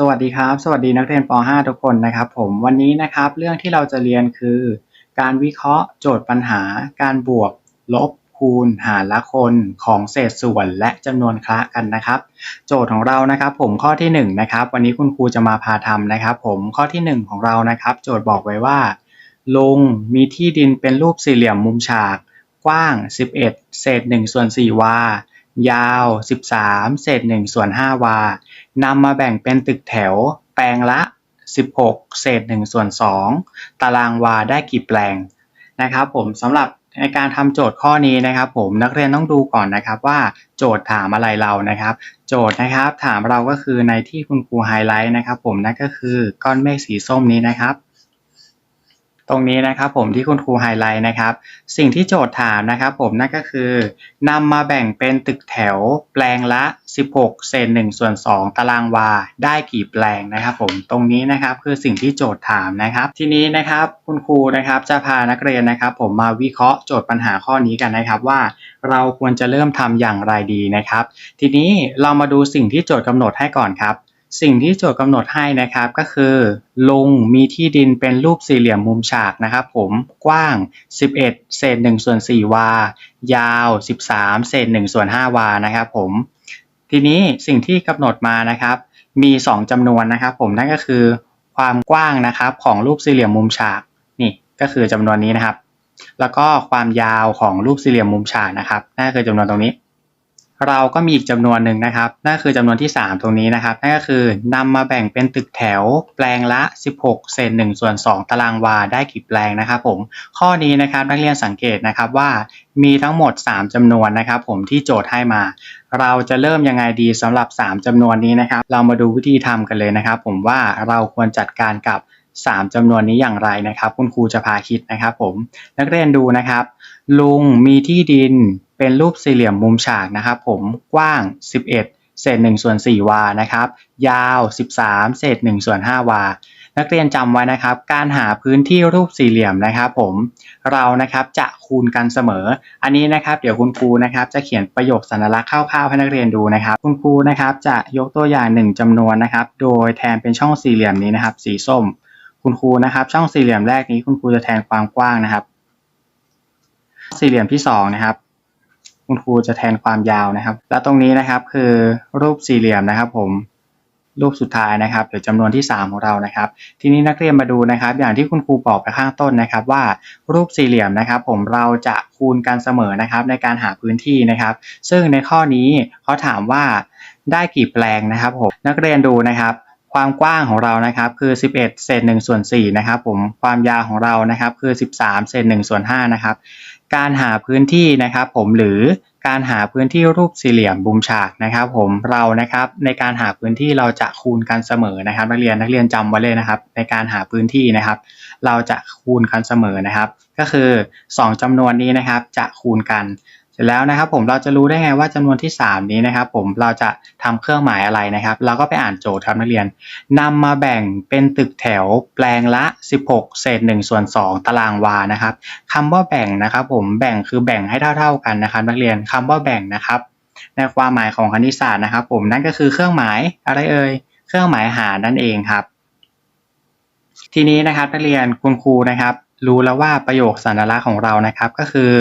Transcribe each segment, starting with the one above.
สวัสดีครับ สวัสดีนักเรียนป .5 ทุกคนนะครับผมวันนี้นะครับเรื่องที่เราจะเรียนคือ การวิเคราะห์โจทย์ปัญหา การบวก ลบ คูณ หารและคนของเศษส่วนและจำนวนคละกันนะครับ โจทย์ของเรานะครับ ผมข้อที่1นงนะครับวันนี้คุณครูจะมาพาทำนะครับ ผมข้อที่ 1 ของเรานะครับ โจทย์บอกไว้ว่าลุงมีที่ดินเป็นรูปสี่เหลี่ยมมุมฉาก กว้าง 11 เศษ1ส่วน4วายาว 13 เศษ1ส่วน5วา นำมาแบ่งเป็นตึกแถว แปลงละ 16 เศษ1ส่วน2ตารางวาได้กี่แปลงนะครับ ผมสำหรับในการทำโจทย์ข้อนี้นะครับ ผมนักเรียนต้องดูก่อนนะครับว่าโจทย์ถามอะไรเรานะครับ โจทย์นะครับถามเราก็คือในที่คุณครูไฮไลท์นะครับ ผมนั่นก็คือก้อนเมฆสีส้มนี้นะครับ ตรงนี้นะครับผมที่คุณครูไฮไลท์นะครับ สิ่งที่โจทย์ถามนะครับผมนั่นก็คือนำมาแบ่งเป็นตึกแถวแปลงละ 16 เศษ1ส่วน2ตารางวาได้กี่แปลงนะครับผมตรงนี้นะครับคือสิ่งที่โจทย์ถามนะครับ ทีนี้นะครับคุณครูนะครับจะพานักเรียนนะครับ ผมมาวิเคราะห์โจทย์ปัญหาข้อนี้กันนะครับว่า เราควรจะเริ่มทำอย่างไรดีนะครับ ทีนี้เรามาดูสิ่งที่โจทย์กำหนดให้ก่อนครับ สิ่งที่โจทย์กำหนดให้นะครับก็คือ ลุงมีที่ดินเป็นรูปสี่เหลี่ยมมุมฉากนะครับผมกว้าง 11 เศษ1ส่วน4วา ยาว 13 เศษ1ส่วน5วานะครับผมทีนี้สิ่งที่กำหนดมานะครับ มี 2จำนวนนะครับ ผมนั่นก็คือ ความกว้างนะครับของรูปสี่เหลี่ยมมุมฉากนี่ก็คือจำนวนนี้นะครับ แล้วก็ความยาวของรูปสี่เหลี่ยมมุมฉากนะครับนั่นคือจำนวนตรงนี้ เราก็มีอีกจำนวนหนึ่งนะครับนั่นคือจำนวนที่ 3 ตรงนี้นะครับนั่นก็คือนำมาแบ่งเป็นตึกแถว แปลงละ 16 เศษ1ส่วน2ตารางวาได้กี่แปลงนะครับผมข้อนี้นะครับนักเรียนสังเกตนะครับว่ามีทั้งหมด 3จำนวนนะครับผมที่โจทย์ให้มา เราจะเริ่มยังไงดีสำหรับ 3จำนวนนี้นะครับ เรามาดูวิธีทำกันเลยนะครับ ผมว่าเราควรจัดการกับ 3จำนวนนี้อย่างไรนะครับ คุณครูจะพาคิดนะครับ ผมนักเรียนดูนะครับ ลุงมีที่ดิน เป็นรูปสี่เหลี่ยมมุมฉากนะครับผมกว้าง 11 เศษ1ส่วน4วานะครับยาว 13 เศษ1ส่วน5วานักเรียนจำไว้นะครับ การหาพื้นที่รูปสี่เหลี่ยมนะครับผมเรานะครับจะคูณกันเสมอ อันนี้นะครับ เดี๋ยวคุณครูนะครับ จะเขียนประโยคสัญลักษณ์คร่าวๆให้นักเรียนดูนะครับ คุณครูนะครับ จะยกตัวอย่างหนึ่งจำนวนนะครับ โดยแทนเป็นช่องสี่เหลี่ยมนี้นะครับ สีส้ม คุณครูนะครับ ช่องสี่เหลี่ยมแรกนี้คุณครูจะแทนความกว้างนะครับ สี่เหลี่ยมที่2นะครับ คุณครูจะแทนความยาวนะครับ และตรงนี้นะครับคือรูปสี่เหลี่ยมนะครับผมรูปสุดท้ายนะครับหรือจำนวนที่ 3 ของเรานะครับ ทีนี้นักเรียนมาดูนะครับ อย่างที่คุณครูบอกไปข้างต้นนะครับ ว่ารูปสี่เหลี่ยมนะครับ ผมเราจะคูณกันเสมอนะครับ ในการหาพื้นที่นะครับ ซึ่งในข้อนี้เขาถามว่าได้กี่แปลงนะครับผมนักเรียนดูนะครับ ความกว้างของเรานะครับคือ 11เศษ1ส่วน4นะครับผมความยาวของเรานะครับคือ 13เศษ1ส่วน5นะครับ การหาพื้นที่นะครับผมหรือการหาพื้นที่รูปสี่เหลี่ยมบุมฉากนะครับ ผมเรานะครับในการหาพื้นที่เราจะคูณกันเสมอนะครับ นักเรียนนักเรียนจำไว้เลยนะครับ ในการหาพื้นที่นะครับ เราจะคูณกันเสมอนะครับ ก็คือ 2จำนวนนี้นะครับจะคูณกัน ร็จแล้วนะครับผมเราจะรู้ได้ไงว่าจำนวนที่ 3 นี้นะครับ ผมเราจะทำเครื่องหมายอะไรนะครับ เราก็ไปอ่านโจทย์ครับนักเรียนนำมาแบ่งเป็นตึกแถวแปลงละ 16 เศษ1ส่วน2ตารางวานะครับคำว่าแบ่งนะครับ ผมแบ่งคือแบ่งให้เท่า ๆกันนะครับ นักเรียนคำว่าแบ่งนะครับ ในความหมายของคณิตศาสตร์นะครับ ผมนั่นก็คือเครื่องหมายอะไรเอ่ยเครื่องหมายหารนั่นเองครับ ทีนี้นะครับนักเรียนคุณครูนะครับ รู้แล้วว่าประโยคสัญลักษณ์ของเรานะครับก็คือ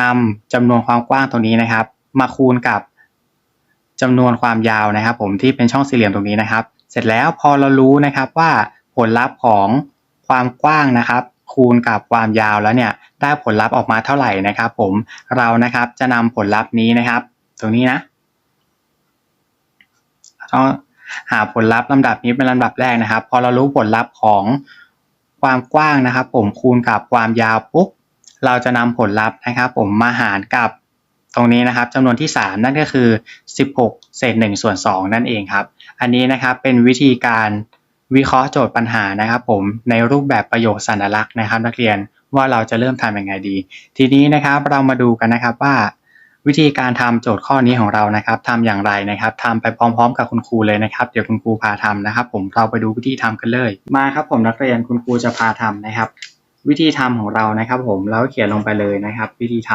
นำจำนวนความกว้างตรงนี้นะครับ มาคูณกับจำนวนความยาวนะครับ ผมที่เป็นช่องสี่เหลี่ยมตรงนี้นะครับ เสร็จแล้วพอเรารู้นะครับว่าผลลัพธ์ของความกว้างนะครับ คูณกับความยาวแล้วเนี่ยได้ผลลัพธ์ออกมาเท่าไหร่นะครับ ผมเรานะครับจะนำผลลัพธ์นี้นะครับ ตรงนี้นะต้องหาผลลัพธ์ลำดับนี้เป็นลำดับแรกนะครับ พอเรารู้ผลลัพธ์ของความกว้างนะครับ ผมคูณกับความยาวปุ๊บ เราจะนำผลลัพธ์นะครับ ผมมาหารกับตรงนี้นะครับจำนวนที่ 3 นั่นก็คือ 16 เศษ1ส่วน2นั่นเองครับ อันนี้นะครับเป็นวิธีการวิเคราะห์โจทย์ปัญหานะครับ ผมในรูปแบบประโยคสัญลักษณ์นะครับ นักเรียนว่าเราจะเริ่มทำยังไงดี ทีนี้นะครับเรามาดูกันนะครับว่า วิธีการทำโจทย์ข้อนี้ของเรานะครับทำอย่างไรนะครับทำไปพร้อมๆ กับคุณครูเลยนะครับ เดี๋ยวคุณครูพาทำนะครับ ผมเราไปดูวิธีทำกันเลย มาครับผมนักเรียนคุณครูจะพาทำนะครับ วิธีทำของเรานะครับ ผมเราเขียนลงไปเลยนะครับ วิธีท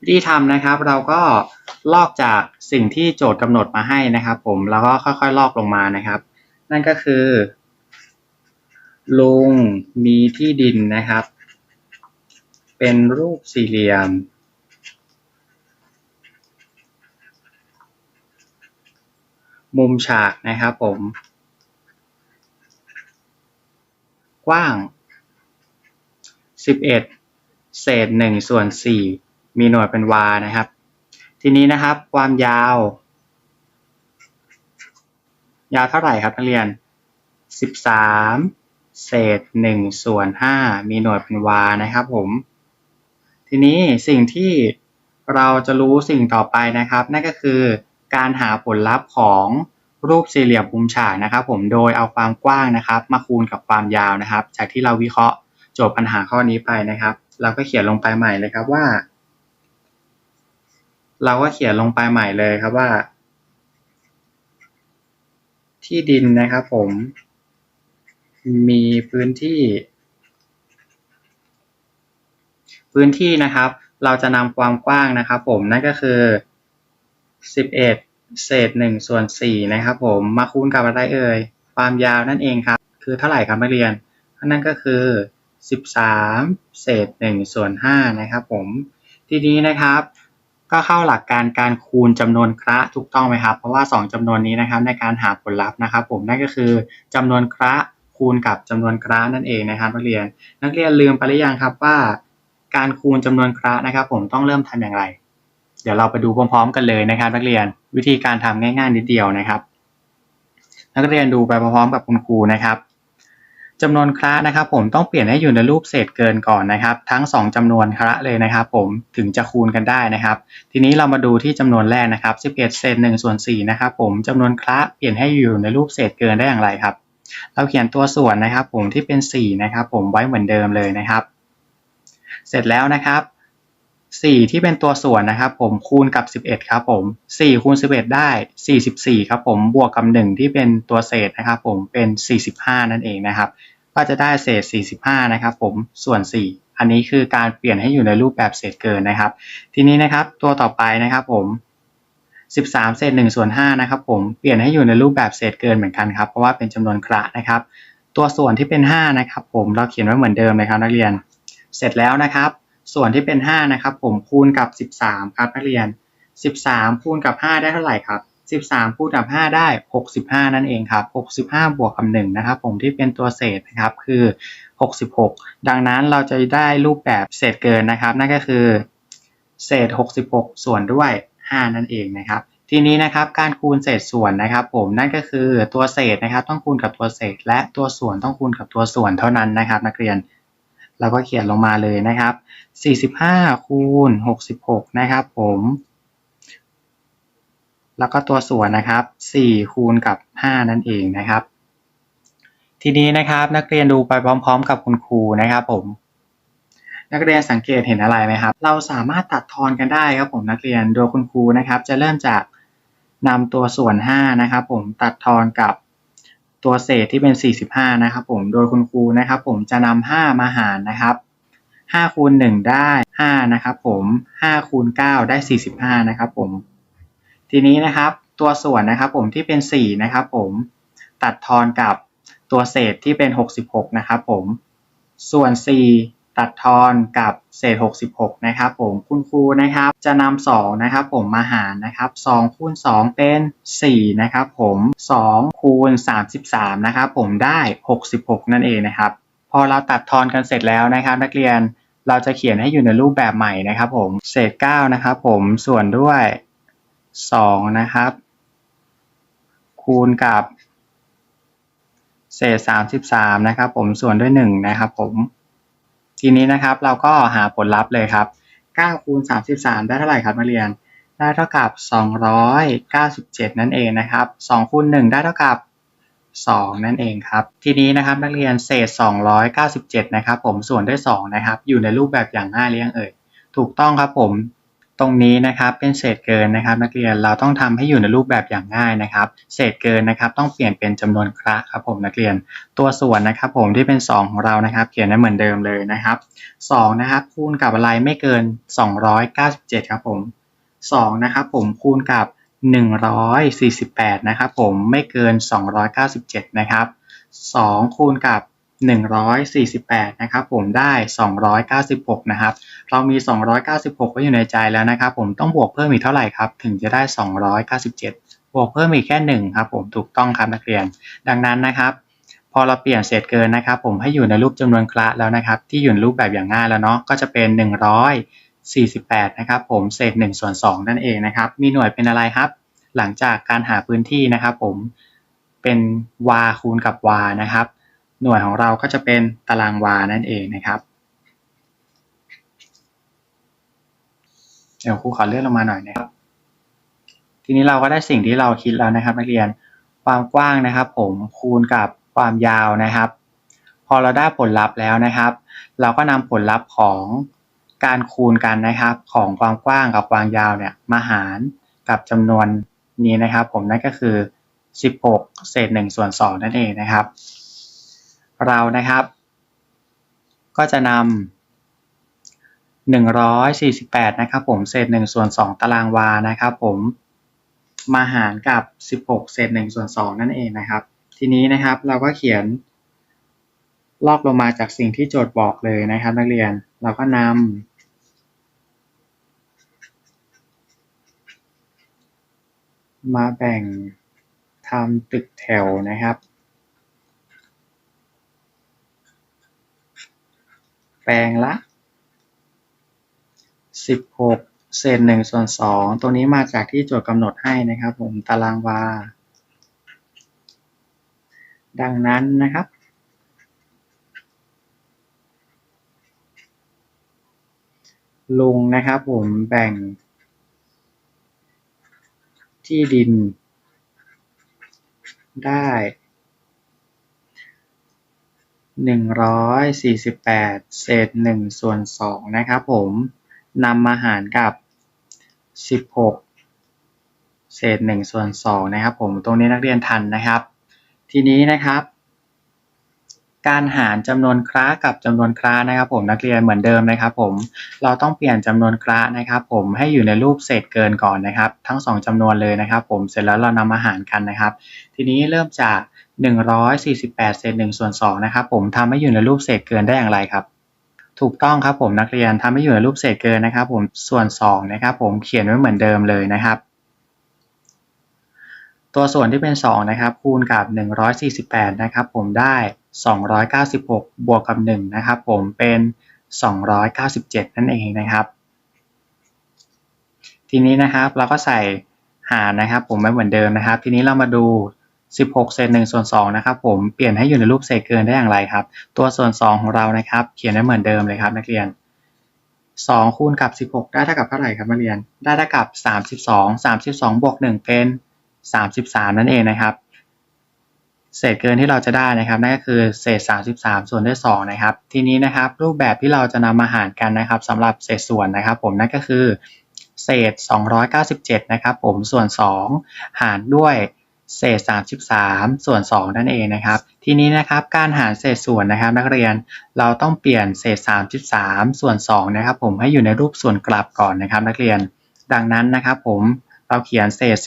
วิธีทำนะครับ เราก็ลอกจากสิ่งที่โจทย์กำหนดมาให้นะครับ ผมแล้วก็ค่อยๆ ลอกลงมานะครับ นั่นก็คือลุงมีที่ดินนะครับ เป็นรูปสี่เหลี่ยม มุมฉากนะครับผม กว้าง 11 เศษ 1 ส่วน 4 มีหน่วยเป็นวานะครับ ทีนี้นะครับความยาว ยาวเท่าไหร่ครับนักเรียน 13 เศษ 1 ส่วน 5 มีหน่วยเป็นวานะครับผม ทีนี้สิ่งที่เราจะรู้สิ่งต่อไปนะครับ นั่นก็คือการหาผลลัพธ์ของ รูปสี่เหลี่ยมมุมฉากนะครับ ผมโดยเอาความกว้างนะครับ มาคูณกับความยาวนะครับ จากที่เราวิเคราะห์โจทย์ปัญหาข้อนี้ไปนะครับ เราก็เขียนลงไปใหม่เลยครับว่า เราก็เขียนลงไปใหม่เลยครับว่า ที่ดินนะครับ ผม มีพื้นที่ พื้นที่นะครับ เราจะนำความกว้างนะครับ ผมนั่นก็คือ 11 เศษ1ส่วน4นะครับผมมาคูณกับอะไรเอ่ยความยาวนั่นเองครับ คือเท่าไหร่ครับนักเรียนนั่นก็คือ 13 เศษ1ส่วน5นะครับผมทีนี้นะครับ ก็เข้าหลักการการคูณจำนวนคระถูกต้องไหมครับ เพราะว่า 2จำนวนนี้นะครับในการหาผลลัพธ์นะครับ ผมนั่นก็คือจำนวนคระคูณกับจำนวนคระนั่นเองนะครับ นักเรียน นักเรียนลืมไปหรือยังครับว่า การคูณจำนวนคระนะครับ ผมต้องเริ่มทำอย่างไร ดี๋ยวเราไปดูพร้อมๆ กันเลยนะครับ นักเรียนวิธีการทำง่ายๆนิดเดียวนะครับ นักเรียนดูไปพร้อมๆกับคุณครูนะครับจำนวนคระนะครับ ผมต้องเปลี่ยนให้อยู่ในรูปเศษเกินก่อนนะครับ ทั้ง 2จำนวนคระเลยนะครับ ผมถึงจะคูณกันได้นะครับ ทีนี้เรามาดูที่จำนวนแรกนะครับ11เศษ1ส่วน4นะครับ ผมจำนวนคระเปลี่ยนให้อยู่ในรูปเศษเกินได้อย่างไรครับ เราเขียนตัวส่วนนะครับ ผมที่เป็น4นะครับ ผมไว้เหมือนเดิมเลยนะครับ เสร็จแล้วนะครับ 4ที่เป็นตัวส่วนนะครับผมคูณกับ11ครับผม4คูณ11ได้44ครับผมบวกกับ1ที่เป็นตัวเศษนะครับผมเป็น45นั่นเองนะครับก็จะได้เศษ45นะครับผมส่วน4อันนี้คือการเปลี่ยนให้อยู่ในรูปแบบเศษเกินนะครับ ทีนี้นะครับตัวต่อไปนะครับผม13เศษ1ส่วน5นะครับผมเปลี่ยนให้อยู่ในรูปแบบเศษเกินเหมือนกันครับเพราะว่าเป็นจำนวนคระนะครับ ตัวส่วนที่เป็น 5 นะครับ ผมเราเขียนไว้เหมือนเดิมเลยครับนักเรียน เสร็จแล้วนะครับ ส่วนที่เป็น 5 นะครับ ผมคูณกับ 13 ครับนักเรียน 13 คูณกับ 5 ได้เท่าไหร่ครับ 13 คูณกับ 5 ได้ 65 นั่นเองครับ 65 บวกกับ1นะครับผมที่เป็นตัวเศษนะครับคือ 66 ดังนั้นเราจะได้รูปแบบเศษเกินนะครับ นั่นก็คือ เศษ 66 ส่วนด้วย 5 นั่นเองนะครับทีนี้นะครับการคูณเศษส่วนนะครับ ผมนั่นก็คือตัวเศษนะครับ ต้องคูณกับตัวเศษ และตัวส่วนต้องคูณกับตัวส่วนเท่านั้นนะครับ นักเรียน เราก็เขียนลงมาเลยนะครับ 45 คูณ 66 นะครับผม แล้วก็ตัวส่วนนะครับ 4 คูณกับ 5 นั่นเองนะครับ ทีนี้นะครับนักเรียนดูไปพร้อม ๆ กับคุณครูนะครับผม นักเรียนสังเกตเห็นอะไรไหมครับ เราสามารถตัดทอนกันได้ครับผมนักเรียน โดยคุณครูนะครับ จะเริ่มจากนำตัวส่วน 5 นะครับผมตัดทอนกับ ตัวเศษที่เป็น 45 นะครับผม โดยคุณครูนะครับผมจะนำ5มาหารนะครับ5คูณ1ได้5นะครับผม5คูณ9ได้ 45นะครับผม ทีนี้นะครับตัวส่วนนะครับผมที่เป็น4นะครับผมตัดทอนกับตัวเศษที่เป็น 66นะครับผม ส่วน4 ตัดทอนกับเศษ 66 นะครับผมคุณครูนะครับจะนำ2นะครับผมมาหารนะครับ2คูณ2 เป็น 4 นะครับผม2คูณ 33 นะครับผมได้ 66 นั่นเองนะครับ พอเราตัดทอนกันเสร็จแล้วนะครับ นักเรียนเราจะเขียนให้อยู่ในรูปแบบใหม่นะครับผมเศษ 9 นะครับผมส่วนด้วย 2 นะครับ คูณกับ เศษ 33 นะครับผมส่วนด้วย 1 นะครับผม ทีนี้นะครับเราก็หาผลลัพธ์เลยครับ9คูณ33 ได้เท่าไหร่ครับนักเรียน ได้เท่ากับ 297 นั่นเองนะครับ2คูณ1ได้เท่ากับ 2 นั่นเองครับ ทีนี้นะครับนักเรียนเศษ 297 นะครับผมส่วนด้วย2นะครับอยู่ในรูปแบบอย่างง่ายเรียังเอ่ยถูกต้องครับผม ตรงนี้นะครับเป็นเศษเกินนะครับ นักเรียนเราต้องทำให้อยู่ในรูปแบบอย่างง่ายนะครับ เศษเกินนะครับต้องเปลี่ยนเป็นจำนวนคระครับผมนักเรียน ตัวส่วนนะครับผมที่เป็น 2 ของเรานะครับ เขียนได้เหมือนเดิมเลยนะครับ2นะครับคูณกับอะไรไม่เกิน 297ครับผม2นะครับผมคูณกับ 148นะครับผมไม่เกิน 297นะครับ2คูณกับ 148 นะครับผมได้ 296 นะครับ เรามี 296 ไว้อยู่ในใจแล้วนะครับ ผมต้องบวกเพิ่มอีกเท่าไหร่ครับ ถึงจะได้ 297 บวกเพิ่มอีกแค่ 1 ครับผมถูกต้องครับนักเรียน ดังนั้นนะครับ พอเราเปลี่ยนเศษเกินนะครับ ผมให้อยู่ในรูปจำนวนคละแล้วนะครับ ที่อยู่ในรูปแบบอย่างง่ายแล้วเนาะก็จะเป็น 148 นะครับ ผมเศษ1ส่วน2นั่นเองนะครับ มีหน่วยเป็นอะไรครับ หลังจากการหาพื้นที่นะครับ ผมเป็นวคูณกับวนะครับ หน่วยของเราก็จะเป็นตารางวานั่นเองนะครับเดี๋ยวครูขอเลื่อนลงมาหน่อยนะครับ ทีนี้เราก็ได้สิ่งที่เราคิดแล้วนะครับนักเรียนความกว้างนะครับ ผมคูณกับความยาวนะครับ พอเราได้ผลลัพธ์แล้วนะครับ เราก็นำผลลัพธ์ของการคูณกันนะครับ ของความกว้างกับความยาวเนี่ยมาหารกับจำนวนนี้นะครับ ผมนั่นก็คือ 16 เศษ1ส่วน2นั่นเองนะครับ เรานะครับ ก็จะนำ148 นะครับผม เศษ1ส่วน 2 ตารางวา นะครับผม มาหารกับ 16 เศษ1ส่วน 2 นั่นเองนะครับ ทีนี้นะครับเราก็เขียน ลอกลงมาจากสิ่งที่โจทย์บอกเลยนะครับ นักเรียน เราก็นำมาแบ่งทำตึกแถวนะครับ ปลงละ 16 เศษ1ส่วน 2ตรงนี้มาจากที่โจทย์กำหนดให้นะครับ ผมตารางวา ดังนั้นนะครับ ลุงนะครับผมแบ่ง ที่ดินได้ 148 เศษ 1 ส่วน 2 นะครับผมนำมาหารกับ 16 เศษ 1 ส่วน 2 นะครับผมตรงนี้นักเรียนทันนะครับ ทีนี้นะครับ การหารจำนวนคระกับจำนวนคระนะครับผมนักเรียนเหมือนเดิมนะครับผมเราต้องเปลี่ยนจำนวนคระนะครับ ผมให้อยู่ในรูปเศษเกินก่อนนะครับ ทั้ง 2จำนวนเลยนะครับ ผมเสร็จแล้วเรานำมาหารกันนะครับ ทีนี้เริ่มจาก 148เศษ1ส่วน2นะครับผมทำให้อยู่ในรูปเศษเกินได้อย่างไรครับ ถูกต้องครับผมนักเรียนทำให้อยู่ในรูปเศษเกินนะครับ ผมส่วน2นะครับผมเขียนไว้เหมือนเดิมเลยนะครับ ตัวส่วนที่เป็น2นะครับคูณกับ 148นะครับผมได้ 296 บวกกับ1นะครับผมเป็น 297 นั่นเองนะครับ ทีนี้นะครับเราก็ใส่หารนะครับ ผมไว้เหมือนเดิมนะครับ ทีนี้เรามาดู 16 เศษ1ส่วน2นะครับผมเปลี่ยนให้อยู่ในรูปเศษเกินได้อย่างไรครับ ตัวส่วน 2 ของเรานะครับ เขียนได้เหมือนเดิมเลยครับนักเรียน 2 คูณกับ 16 ได้เท่ากับเท่าไหร่ครับนักเรียน ได้เท่ากับ 32 32บวก1เป็น 33 นั่นเองนะครับ เศษเกินที่เราจะได้นะครับนั่นก็คือเศษ 33 ส่วนด้วย2นะครับ ทีนี้นะครับรูปแบบที่เราจะนำมาหารกันนะครับสำหรับเศษส่วนนะครับ ผมนั่นก็คือ เศษ 297 นะครับ ผมส่วน 2 หารด้วย เศษ 33 ส่วน 2 นั่นเองนะครับ ทีนี้นะครับการหารเศษส่วนนะครับ นักเรียนเราต้องเปลี่ยนเศษ 33 ส่วน 2 นะครับ ผมให้อยู่ในรูปส่วนกลับก่อนนะครับ นักเรียนดังนั้นนะครับ ผมเราเขียนเศษ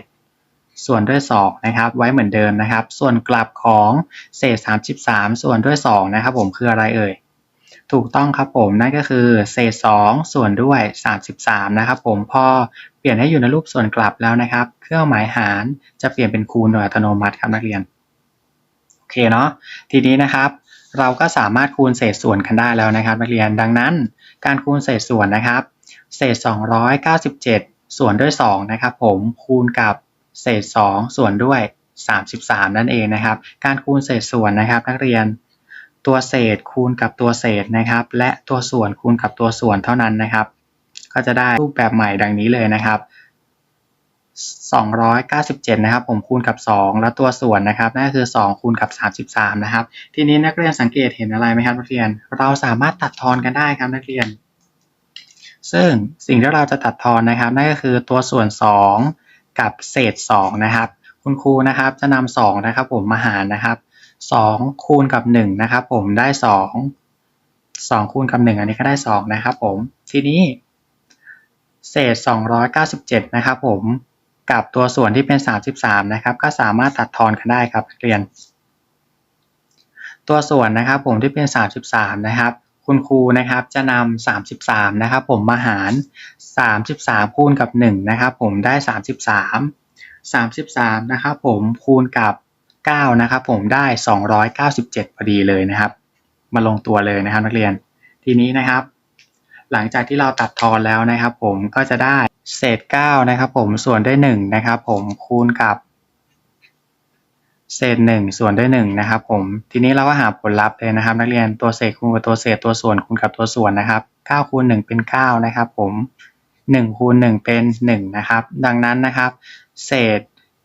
297 ส่วนด้วย 2 นะครับ ไว้เหมือนเดิมนะครับ ส่วนกลับของเศษ 33 ส่วนด้วย 2 นะครับ ผมคืออะไรเอ่ยถูกต้องครับผมนั่นก็คือเศษ 2 ส่วนด้วย 33 นะครับ ผมพอ ลี่ยนให้อยู่ในรูปส่วนกลับแล้วนะครับ เครื่องหมายหารจะเปลี่ยนเป็นคูณโดยอัตโนมัติครับนักเรียน โอเคเนาะ ทีนี้นะครับ เราก็สามารถคูณเศษส่วนกันได้แล้วนะครับนักเรียน ดังนั้น การคูณเศษส่วนนะครับ เศษ 297 ส่วนด้วย 2 นะครับผมคูณกับเศษ 2 ส่วนด้วย 33 นั่นเองนะครับ การคูณเศษส่วนนะครับ นักเรียน ตัวเศษคูณกับตัวเศษนะครับ และตัวส่วนคูณกับตัวส่วนเท่านั้นนะครับ ก็จะได้รูปแบบใหม่ดังนี้เลยนะครับ 297 นะครับ ผมคูณกับ 2 แล้วตัวส่วนนะครับ นั่นก็คือ 2 คูณกับ 33 นะครับ ทีนี้นักเรียนสังเกตเห็นอะไรไหมครับนักเรียน เราสามารถตัดทอนกันได้ครับนักเรียน ซึ่งสิ่งที่เราจะตัดทอนนะครับ นั่นก็คือตัวส่วน 2 กับเศษ 2 นะครับ คุณครูนะครับจะนำ2นะครับ ผมมาหารนะครับ2คูณกับ1นะครับ ผมได้ 2 2คูณกับ1อันนี้ก็ได้ 2 นะครับ ผมทีนี้ เศษ 297 นะครับผมกับตัวส่วนที่เป็น 33 นะครับ ก็สามารถตัดทอนกันได้ครับเรียน ตัวส่วนนะครับผมที่เป็น 33 นะครับ คุณครูนะครับจะนำ33 นะครับ ผมมาหาร 33 คูณกับ 1 นะครับ ผมได้ 33 33 นะครับผมคูณกับ 9 นะครับ ผมได้ 297 พอดีเลยนะครับ มาลงตัวเลยนะครับนักเรียน ทีนี้นะครับ หลังจากที่เราตัดทอนแล้วนะครับ ผมก็จะได้เศษ9นะครับ ผมส่วนด้วย1นะครับ ผมคูณกับ เศษหนึ่งส่วนด้วยหนึ่งนะครับ ผมทีนี้เราก็หาผลลัพธ์เลยนะครับ นักเรียนตัวเศษคูณกับตัวเศษตัวส่วนคูณกับตัวส่วนนะครับเก้าคูณหนึ่งเป็นเก้านะครับ ผมหนึ่งคูณหนึ่งเป็นหนึ่งนะครับ ดังนั้นนะครับ เศษ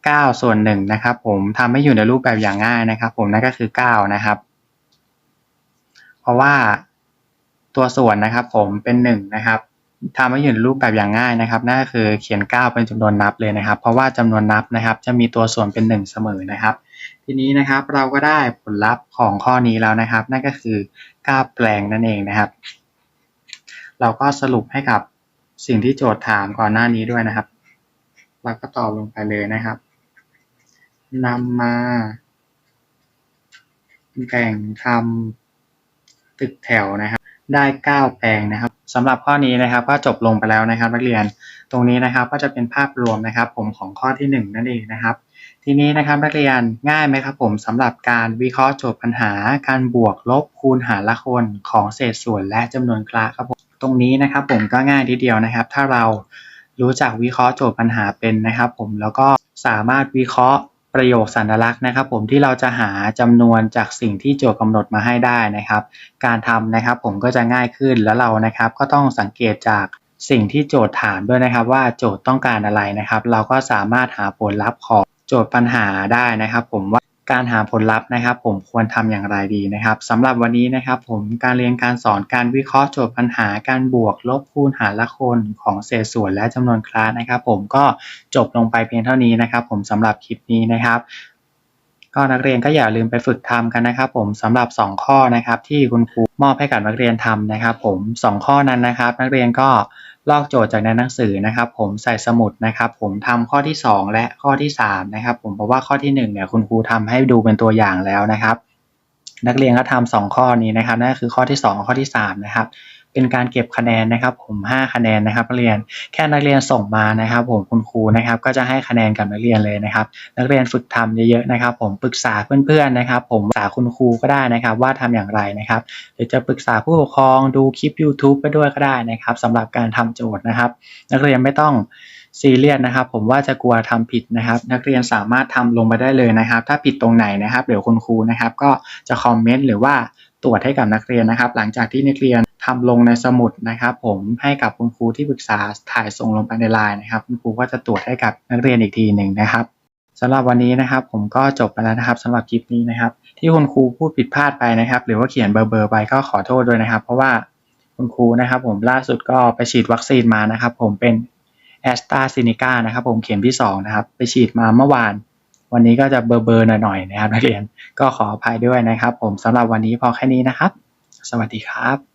เก้าส่วนหนึ่งนะครับ ผมทำให้อยู่ในรูปแบบอย่างง่ายนะครับ ผมนั่นก็คือเก้านะครับ เพราะว่า ตัวส่วนนะครับผมเป็นหนึ่งนะครับทำให้อยู่ในรูปแบบอย่างง่ายนะครับนั่นก็คือเขียน 9 เป็นจำนวนนับเลยนะครับ เพราะว่าจำนวนนับนะครับ จะมีตัวส่วนเป็น 1 เสมอนะครับ ทีนี้นะครับเราก็ได้ผลลัพธ์ของข้อนี้แล้วนะครับ นั่นก็คือ 9 แปลงนั่นเองนะครับ เราก็สรุปให้กับสิ่งที่โจทย์ถามก่อนหน้านี้ด้วยนะครับ เราก็ตอบลงไปเลยนะครับนำมาแบ่งทำตึกแถวนะครับ ได้ 9 แปลงนะครับสำหรับข้อนี้นะครับก็จบลงไปแล้วนะครับ นักเรียนตรงนี้นะครับก็จะเป็นภาพรวมนะครับ ผมของข้อที่ 1 นั่นเองนะครับ ทีนี้นะครับนักเรียนง่ายไหมครับผมสำหรับการวิเคราะห์โจทย์ปัญหา การบวกลบคูณหารละคนของเศษส่วนและจำนวนคละครับผมตรงนี้นะครับผมก็ง่ายทีเดียวนะครับ ถ้าเรารู้จักวิเคราะห์โจทย์ปัญหาเป็นนะครับ ผมแล้วก็สามารถวิเคราะห์ ประโยคสัญลักษณ์นะครับ ผมที่เราจะหาจำนวนจากสิ่งที่โจทย์กำหนดมาให้ได้นะครับ การทำนะครับผมก็จะง่ายขึ้นแล้วเรานะครับ ก็ต้องสังเกตจากสิ่งที่โจทย์ถามด้วยนะครับ ว่าโจทย์ต้องการอะไรนะครับ เราก็สามารถหาผลลัพธ์ของโจทย์ปัญหาได้นะครับ ผมว่า การหาผลลัพธ์นะครับ ผมควรทำอย่างไรดีนะครับสำหรับวันนี้นะครับ ผมการเรียนการสอนการวิเคราะห์โจทย์ปัญหาการบวกลบคูณหารละคนของเศษส่วนและจำนวนคลาสนะครับ ผมก็จบลงไปเพียงเท่านี้นะครับ ผมสำหรับคลิปนี้นะครับก็นักเรียนก็อย่าลืมไปฝึกทำกันนะครับ ผมสำหรับ 2 ข้อนะครับ ที่คุณครูมอบให้กับนักเรียนทำนะครับ ผม 2 ข้อนั้นนะครับ นักเรียนก็ ลอกโจทย์จากในหนังสือนะครับ ผมใส่สมุดนะครับ ผมทำข้อที่ 2 และข้อที่3นะครับ ผมเพราะว่าข้อที่1เนี่ยคุณครูทำให้ดูเป็นตัวอย่างแล้วนะครับ นักเรียนก็ทำสองข้อนี้นะครับนั่นคือข้อที่ 2 ข้อที่3นะครับ เป็นการเก็บคะแนนนะครับผม 5 คะแนนนะครับนักเรียนแค่นักเรียนส่งมานะครับผมคุณครูนะครับก็จะให้คะแนนกับนักเรียนเลยนะครับ นักเรียนฝึกทำเยอะๆนะครับ ผมปรึกษาเพื่อนๆนะครับ ผมปรึกษาคุณครูก็ได้นะครับ ว่าทำอย่างไรนะครับหรือจะปรึกษาผู้ปกครองดูคลิป YouTube ไปด้วยก็ได้นะครับสำหรับการทำโจทย์นะครับ นักเรียนไม่ต้องซีเรียสนะครับ ผมว่าจะกลัวทำผิดนะครับ นักเรียนสามารถทำลงไปได้เลยนะครับ ถ้าผิดตรงไหนนะครับเดี๋ยวคุณครูนะครับ ก็จะคอมเมนต์หรือว่าตรวจให้กับนักเรียนนะครับ หลังจากที่นักเรียน ทำลงในสมุดนะครับผมให้กับคุณครูที่ปรึกษาถ่ายส่งลงไปในไลน์นะครับคุณครูก็จะตรวจให้กับนักเรียนอีกทีหนึ่งนะครับสำหรับวันนี้นะครับ ผมก็จบไปแล้วนะครับสำหรับคลิปนี้นะครับ ที่คุณครูพูดผิดพลาดไปนะครับ หรือว่าเขียนเบอร์เบอร์ไปก็ขอโทษด้วยนะครับ เพราะว่าคุณครูนะครับ ผมล่าสุดก็ไปฉีดวัคซีนมานะครับ ผมเป็นแอสตราซินิกานะครับ ผมเข็มที่สองนะครับ ไปฉีดมาเมื่อวาน วันนี้ก็จะเบอร์เบอร์หน่อยๆนะครับนักเรียนก็ขออภัยด้วยนะครับ ผมสำหรับวันนี้พอแค่นี้นะครับ สวัสดีครับ